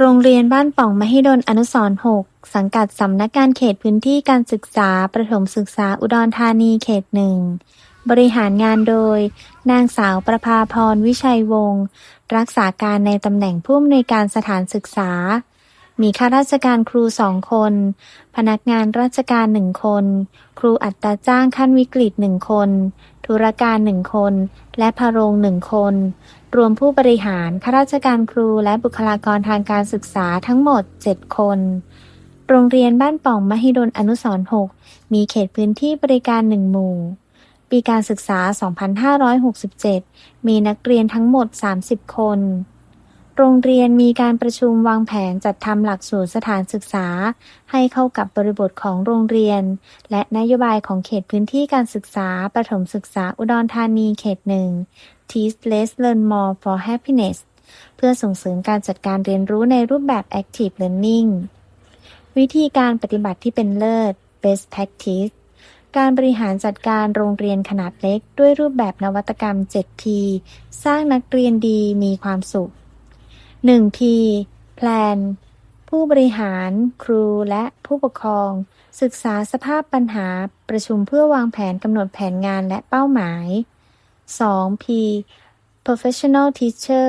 โรงเรียนบ้านป่องมหิดลอนุสรณ์ 6 สังกัดสำนักงานเขตพื้นที่การศึกษา ประถมศึกษาอุดรธานีเขตหนึ่ง บริหารงานโดย นางสาวประภาพรวิชัยวงศ์รักษาการในตำแหน่งผู้อำนวยการสถานศึกษา มีข้าราชการครูสองคน พนักงานราชการหนึ่งคน ครูอัตราจ้างขั้นวิกฤตหนึ่งคน ธุรการหนึ่งคน และพะโรงหนึ่งคน รวมผู้บริหารข้าราชการครูและบุคลากรทางการศึกษาทั้งหมด 7 คน โรงเรียนบ้านป่องมหิดลอนุสร6มีเขตพื้นที่บริการหนึ่งหมู่ ปีการศึกษา 2567 มีนักเรียนทั้งหมด 30 คน โรงเรียนมีการประชุมวางแผนจัดทำหลักสูตรสถานศึกษา ให้เข้ากับบริบทของโรงเรียน และนโยบายของเขตพื้นที่การศึกษา ประถมศึกษาอุดรธานีเขตหนึ่ง Teach Less Learn More for Happiness เพื่อส่งเสริมการจัดการเรียนรู้ในรูปแบบ Active Learning วิธีการปฏิบัติที่เป็นเลิศ Best Practice การบริหารจัดการโรงเรียนขนาดเล็ก ด้วยรูปแบบนวัตกรรม 7P สร้างนักเรียนดีมีความสุข 1P Plan ผู้บริหาร ครูและผู้ปกครอง ศึกษาสภาพปัญหาประชุมเพื่อวางแผนกำหนดแผนงานและเป้าหมาย 2P Professional Teacher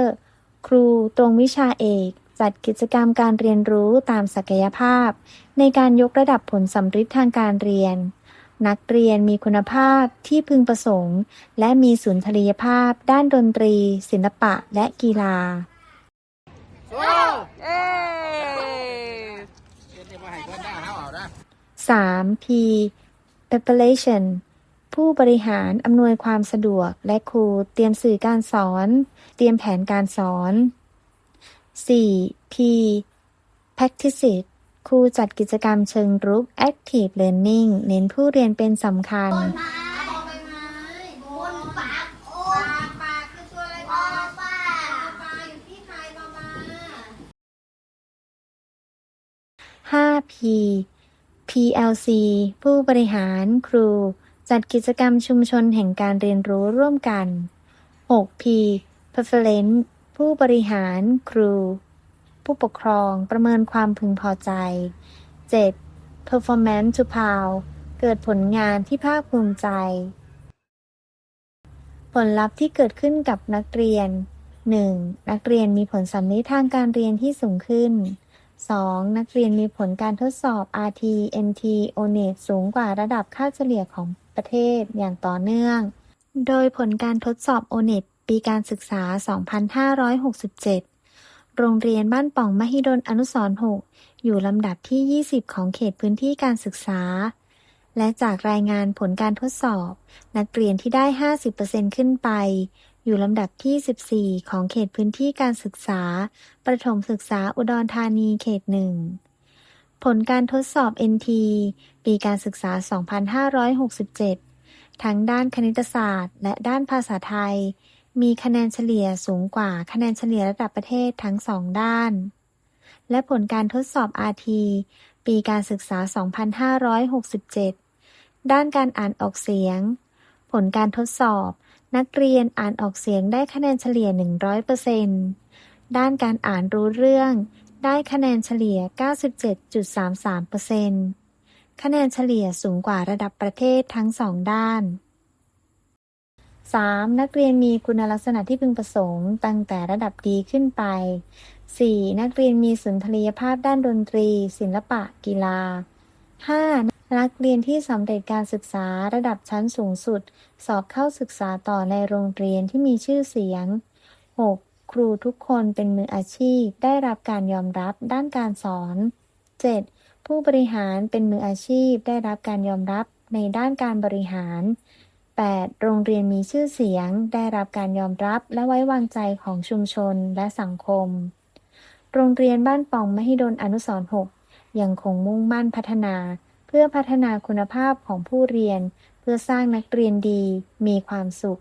ครูตรงวิชาเอก จัดกิจกรรมการเรียนรู้ตามศักยภาพ ในการยกระดับผลสัมฤทธิ์ทางการเรียน นักเรียนมีคุณภาพที่พึงประสงค์ และมีสุนทรียภาพ ด้านดนตรี ศิลปะ และกีฬา เอ้ 3P Preparation ผู้บริหารอำนวยความสะดวกและครูเตรียมสื่อการสอน เตรียมแผนการสอน 4P Practice it ครูจัดกิจกรรมเชิงรุก Active Learning เน้นผู้เรียนเป็นสำคัญ 5P PLC ผู้บริหารครู จัดกิจกรรมชุมชนแห่งการเรียนรู้ร่วมกัน 6P Preference ผู้บริหารครู ผู้ปกครองประเมินความพึงพอใจ 7. Performance to PAL เกิดผลงานที่ภาคภูมิใจ ผลลัพธ์ที่เกิดขึ้นกับนักเรียน 1. นักเรียนมีผลสำนิทางการเรียนที่สูงขึ้น 2. นักเรียนมีผลการทดสอบ RT NT ONET สูงกว่าระดับค่าเฉลี่ยของประเทศอย่างต่อเนื่อง โดยผลการทดสอบ ONET ปีการศึกษา 2567 โรงเรียนบ้านป่องมหิดลอนุสร6อยู่ลำดับที่ 20 ของเขตพื้นที่การศึกษา และจากรายงานผลการทดสอบ นักเรียนที่ได้ 50%ขึ้นไป อยู่ลำดับที่ 14 ของเขตพื้นที่การศึกษา ประถมศึกษาอุดรธานีเขตหนึ่ง ผลการทดสอบ NT ปีการศึกษา 2567 ทั้งด้านคณิตศาสตร์ และด้านภาษาไทย มีคะแนนเฉลี่ยสูงกว่าคะแนนเฉลี่ยระดับประเทศทั้งสองด้าน และผลการทดสอบ RT ปีการศึกษา 2567 ด้านการอ่านออกเสียง ผลการทดสอบ นักเรียนอ่านออกเสียงได้คะแนนเฉลี่ย 100%ด้านการอ่านรู้เรื่อง ได้คะแนนเฉลี่ย 97.33%คะแนนเฉลี่ยสูงกว่าระดับประเทศทั้งสองด้าน 3. นักเรียนมีคุณลักษณะที่พึงประสงค์ตั้งแต่ระดับดีขึ้นไป 4. นักเรียนมีสุนทรียภาพด้านดนตรี ศิลปะ กีฬา 5. นักเรียนที่สำเร็จการศึกษาระดับชั้นสูงสุด สอบเข้าศึกษาต่อในโรงเรียนที่มีชื่อเสียง 6. ครูทุกคนเป็นมืออาชีพ ได้รับการยอมรับด้านการสอน 7. ผู้บริหารเป็นมืออาชีพ ได้รับการยอมรับในด้านการบริหาร 8. โรงเรียนมีชื่อเสียง ได้รับการยอมรับและไว้วางใจของชุมชนและสังคม โรงเรียนบ้านป่องมหิดลอนุสรณ์6ยังคงมุ่งมั่นพัฒนา เพื่อพัฒนาคุณภาพของผู้เรียน เพื่อสร้างนักเรียนดี มีความสุข